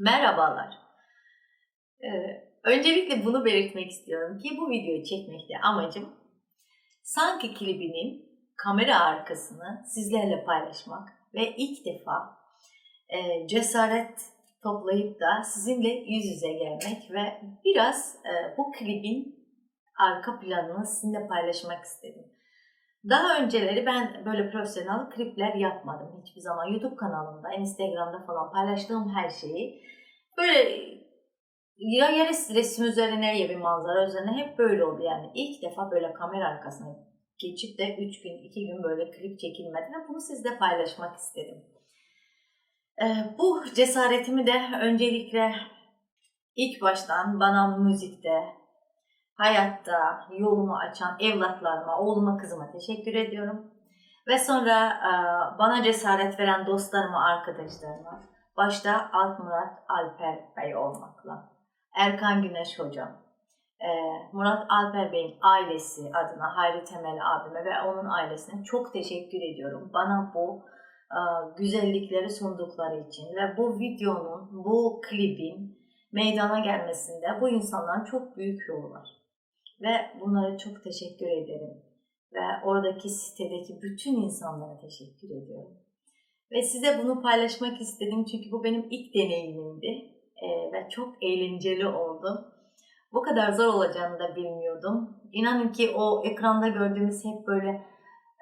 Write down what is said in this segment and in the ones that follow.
Merhabalar. Ee, öncelikle bunu belirtmek istiyorum ki bu videoyu çekmekte amacım sanki klibinin kamera arkasını sizlerle paylaşmak ve ilk defa e, cesaret toplayıp da sizinle yüz yüze gelmek ve biraz e, bu klibin arka planını sizinle paylaşmak istedim. Daha önceleri ben böyle profesyonel klipler yapmadım hiçbir zaman. YouTube kanalımda, Instagram'da falan paylaştığım her şeyi böyle ya res- resim üzerine ya bir manzara üzerine hep böyle oldu yani. ilk defa böyle kamera arkasına geçip de 3 gün, 2 gün böyle klip çekilmedi bunu sizle paylaşmak istedim. Ee, bu cesaretimi de öncelikle ilk baştan bana müzikte, hayatta yolumu açan evlatlarıma, oğluma, kızıma teşekkür ediyorum. Ve sonra e, bana cesaret veren dostlarıma, arkadaşlarıma, başta Alpmurat Alper Bey olmakla, Erkan Güneş hocam, e, Murat Alper Bey'in ailesi adına Hayri Temel abime ve onun ailesine çok teşekkür ediyorum. Bana bu e, güzellikleri sundukları için ve bu videonun, bu klibin meydana gelmesinde bu insanların çok büyük yolu var. Ve bunlara çok teşekkür ederim. Ve oradaki sitedeki bütün insanlara teşekkür ediyorum. Ve size bunu paylaşmak istedim çünkü bu benim ilk deneyimimdi. Ee, ve çok eğlenceli oldu. Bu kadar zor olacağını da bilmiyordum. İnanın ki o ekranda gördüğümüz hep böyle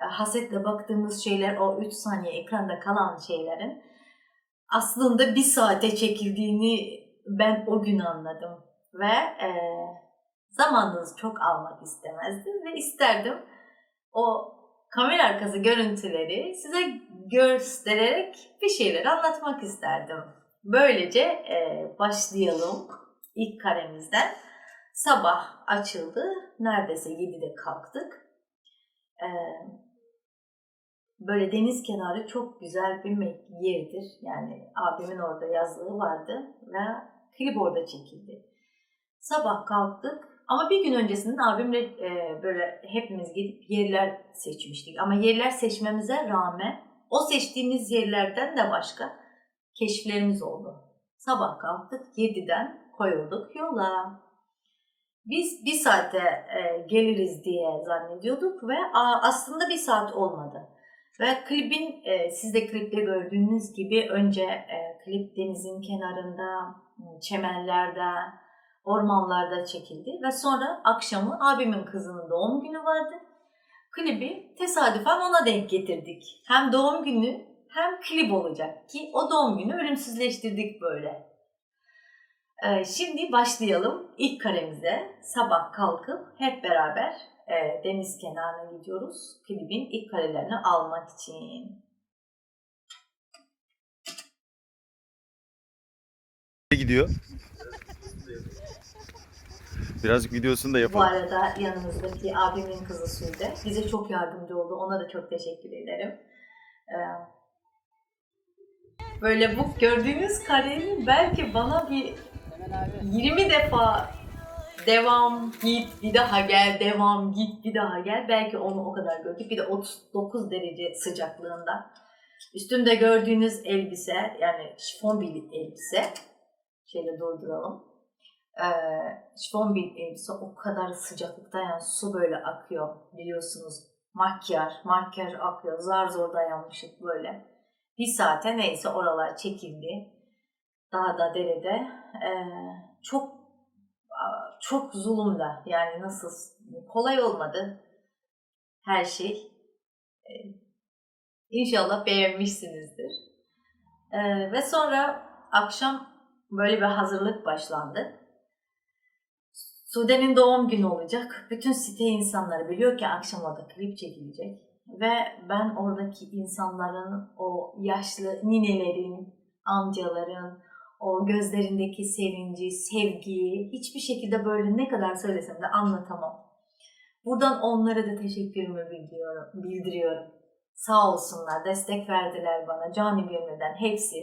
e, hasetle baktığımız şeyler, o 3 saniye ekranda kalan şeylerin aslında bir saate çekildiğini ben o gün anladım. Ve e, zamanınızı çok almak istemezdim ve isterdim o kamera arkası görüntüleri size göstererek bir şeyler anlatmak isterdim. Böylece e, başlayalım ilk karemizden. Sabah açıldı. Neredeyse 7'de kalktık. E, böyle deniz kenarı çok güzel bir yerdir. Yani abimin orada yazlığı vardı ve klip orada çekildi. Sabah kalktık ama bir gün öncesinden abimle e, böyle hepimiz gidip yerler seçmiştik. Ama yerler seçmemize rağmen o seçtiğimiz yerlerden de başka keşiflerimiz oldu. Sabah kalktık 7'den koyulduk yola. Biz bir saate e, geliriz diye zannediyorduk ve a, aslında bir saat olmadı. Ve klibin e, siz de klipte gördüğünüz gibi önce e, klip denizin kenarında, çemenlerde, ormanlarda çekildi ve sonra akşamı abimin kızının doğum günü vardı. Klibi tesadüfen ona denk getirdik. Hem doğum günü hem klip olacak ki o doğum günü ölümsüzleştirdik böyle. Ee, şimdi başlayalım ilk karemize. Sabah kalkıp hep beraber e, deniz kenarına gidiyoruz. Klibin ilk karelerini almak için. gidiyor. Birazcık videosunu da Bu yapalım. arada yanımızdaki abimin kızı Sude. Bize çok yardımcı oldu. Ona da çok teşekkür ederim. Ee, böyle bu gördüğünüz kareyi belki bana bir 20 defa devam git bir daha gel devam git bir daha gel belki onu o kadar gördük bir de 39 derece sıcaklığında üstümde gördüğünüz elbise yani şifon bir elbise şöyle durduralım şifon bir elbise o kadar sıcaklıkta yani su böyle akıyor biliyorsunuz makyaj makyaj akıyor zar zor dayanmışık böyle bir saate neyse oralar çekildi dağda derede Ee, çok çok zulümle yani nasıl kolay olmadı her şey. Ee, İnşallah beğenmişsinizdir. Ee, ve sonra akşam böyle bir hazırlık başlandı. Sude'nin doğum günü olacak. Bütün site insanları biliyor ki akşam orada klip çekilecek. Ve ben oradaki insanların, o yaşlı ninelerin, amcaların, o gözlerindeki sevinci, sevgiyi hiçbir şekilde böyle ne kadar söylesem de anlatamam. Buradan onlara da teşekkürümü bildiriyorum. bildiriyorum. Sağ olsunlar, destek verdiler bana. Cani gönülden hepsi.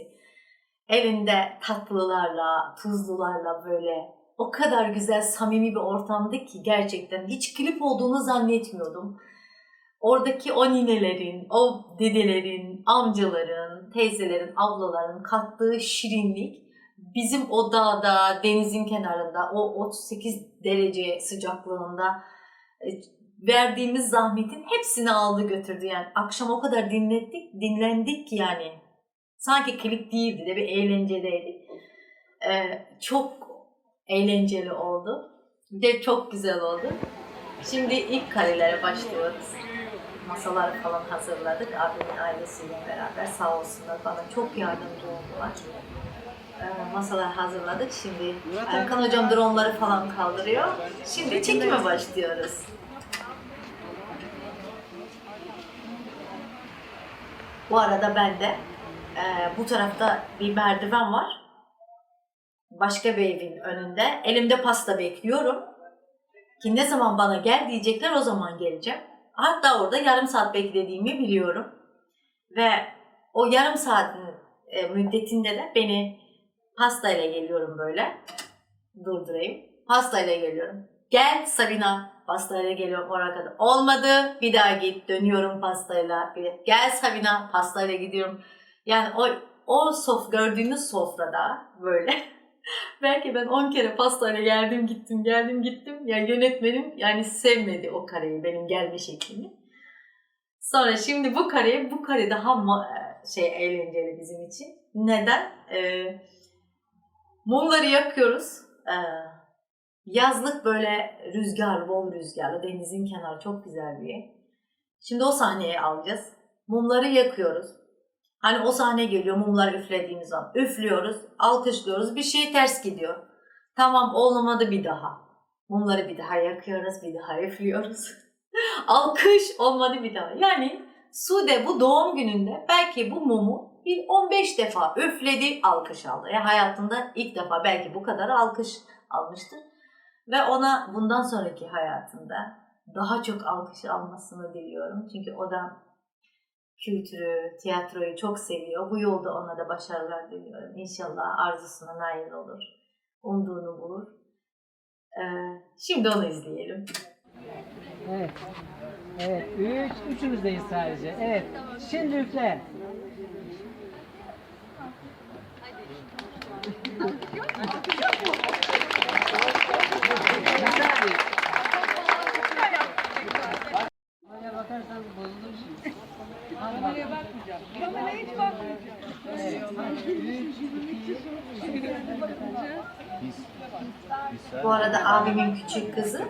Evinde tatlılarla, tuzlularla böyle o kadar güzel, samimi bir ortamdı ki gerçekten hiç klip olduğunu zannetmiyordum. Oradaki o ninelerin, o dedelerin, amcaların, teyzelerin, ablaların kattığı şirinlik bizim o dağda, denizin kenarında, o 38 derece sıcaklığında e, verdiğimiz zahmetin hepsini aldı götürdü yani. Akşam o kadar dinlettik, dinlendik ki yani. Sanki klip değildi de bir eğlencedeydik. Ee, çok eğlenceli oldu. Bir de çok güzel oldu. Şimdi ilk karelere başlıyoruz. Masalar falan hazırladık. Abimin ailesiyle beraber sağ olsunlar bana çok yardımcı oldular. Ee, masalar hazırladık. Şimdi Erkan hocam dronları falan kaldırıyor. Şimdi çekime başlıyoruz. Bu arada ben de e, bu tarafta bir merdiven var. Başka bir evin önünde. Elimde pasta bekliyorum. Ki ne zaman bana gel diyecekler o zaman geleceğim. Hatta orada yarım saat beklediğimi biliyorum. Ve o yarım saatin e, müddetinde de beni pastayla geliyorum böyle. Durdurayım. Pastayla geliyorum. Gel Sabina. Pastayla geliyorum oraya. Olmadı. Bir daha git. Dönüyorum pastayla. Gel Sabina. Pastayla gidiyorum. Yani o o sof gördüğünüz sofrada böyle belki ben 10 kere pastayla geldim gittim geldim gittim. Yani yönetmenim yani sevmedi o kareyi benim gelme şeklimi. Sonra şimdi bu kare bu kare daha ma- şey eğlenceli bizim için. Neden? Ee, mumları yakıyoruz. Ee, yazlık böyle rüzgar, bol rüzgarlı denizin kenarı çok güzel bir yer. Şimdi o sahneye alacağız. Mumları yakıyoruz. Hani o sahne geliyor mumlar üflediğimiz zaman. Üflüyoruz, alkışlıyoruz. Bir şey ters gidiyor. Tamam olmadı bir daha. Mumları bir daha yakıyoruz, bir daha üflüyoruz. Alkış olmadı bir daha. Yani Sude bu doğum gününde belki bu mumu bir 15 defa üfledi, alkış aldı. Ya hayatında ilk defa belki bu kadar alkış almıştır. Ve ona bundan sonraki hayatında daha çok alkış almasını diliyorum. Çünkü o da kültürü, tiyatroyu çok seviyor. Bu yolda ona da başarılar diliyorum. İnşallah arzusuna nail olur. Umduğunu bulur. Ee, şimdi onu izleyelim. Evet. Evet. Üç. Üçümüzdeyiz sadece. Evet. Şimdi üfle. Güzel. Kameraya bakarsan bozulur şimdi. Kameraya bakmayacağım. Kameraya hiç bakmayacağım. Evet. Hadi. Üç, iki, Biz, biz Bu arada abimin küçük kızı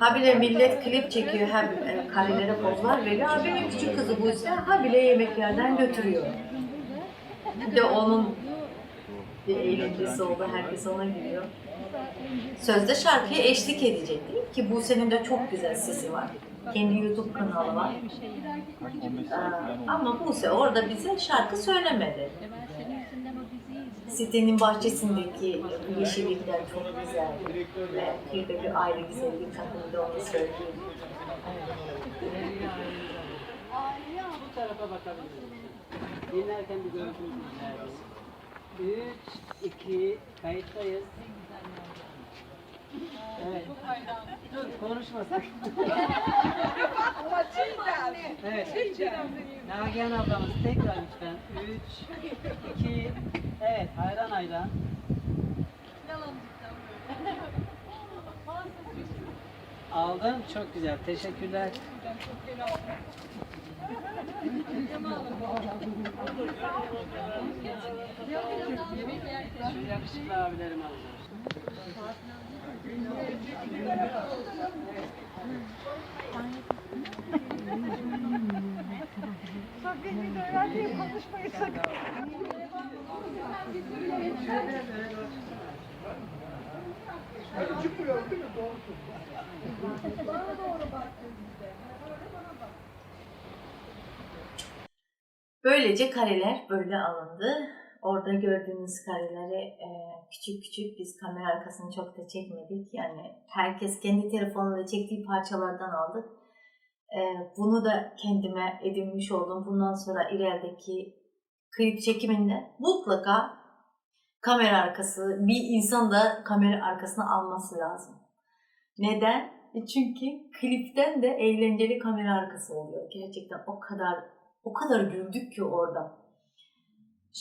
habire millet klip çekiyor hem e, karelere pozlar veriyor. Abimin küçük kızı bu ise habire yemeklerden götürüyor. Bir de onun bir eğlencesi oldu. Herkes ona gülüyor. Sözde şarkıya eşlik edecek değil mi? Ki Buse'nin de çok güzel sesi var. Kendi YouTube kanalı var. Ee, ama Buse orada bize şarkı söylemedi. Sitenin bahçesindeki yeşillikler çok güzel. Ve bir de bir ayrı güzellik takımda onu söyleyeyim. Bu tarafa bakabiliriz. Dinlerken bir görüntümüz Üç, iki, kayıttayız. Evet. Dur, konuşmasak. evet. Nagihan ablamız tekrar lütfen. Üç, iki, evet, hayran hayran. Aldım, çok güzel. Teşekkürler. Şu yakışıklı abilerimi alacağım. Böylece kareler böyle alındı. Orada gördüğünüz kareleri e, küçük küçük biz kamera arkasını çok da çekmedik. Yani herkes kendi telefonuyla çektiği parçalardan aldık. E, bunu da kendime edinmiş oldum. Bundan sonra ilerideki klip çekiminde mutlaka kamera arkası, bir insan da kamera arkasına alması lazım. Neden? E çünkü klipten de eğlenceli kamera arkası oluyor. Gerçekten o kadar o kadar güldük ki orada.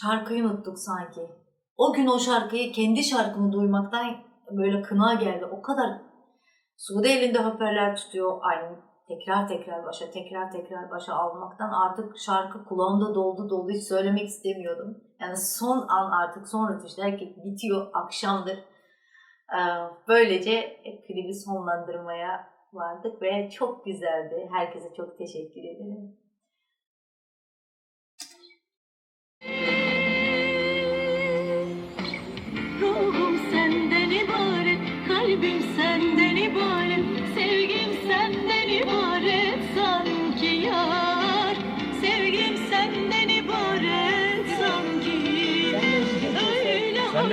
Şarkıyı unuttuk sanki. O gün o şarkıyı kendi şarkımı duymaktan böyle kına geldi. O kadar Sude elinde hoparlör tutuyor. Aynı tekrar tekrar başa tekrar tekrar başa almaktan artık şarkı kulağımda doldu doldu hiç söylemek istemiyordum. Yani son an artık son rötuş derken bitiyor akşamdır. Ee, Böylece klibi sonlandırmaya vardık ve çok güzeldi. Herkese çok teşekkür ederim.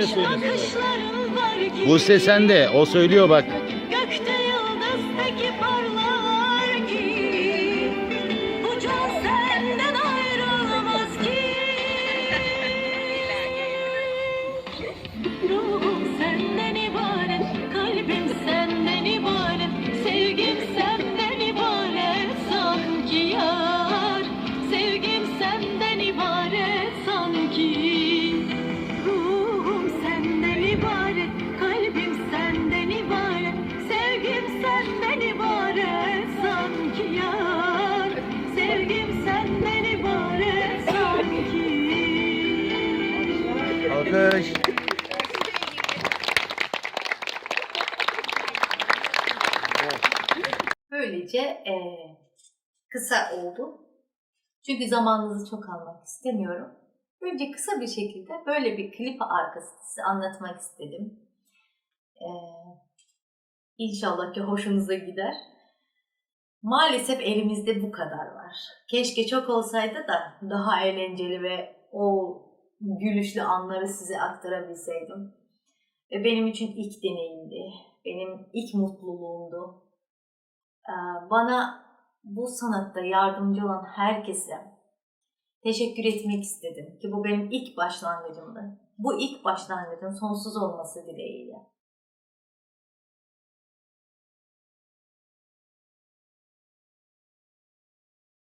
Söyle. Buse sen de. O söylüyor bak. Alkış. Böylece eee, kısa oldu. Çünkü zamanınızı çok almak istemiyorum. Önce kısa bir şekilde böyle bir klip arkası size anlatmak istedim. Eee inşallah ki hoşunuza gider. Maalesef elimizde bu kadar var. Keşke çok olsaydı da daha eğlenceli ve o gülüşlü anları size aktarabilseydim. Ve benim için ilk deneyimdi. Benim ilk mutluluğumdu. Ee, Bana bu sanatta yardımcı olan herkese teşekkür etmek istedim ki bu benim ilk başlangıcımdı. Bu ilk başlangıcın sonsuz olması dileğiyle.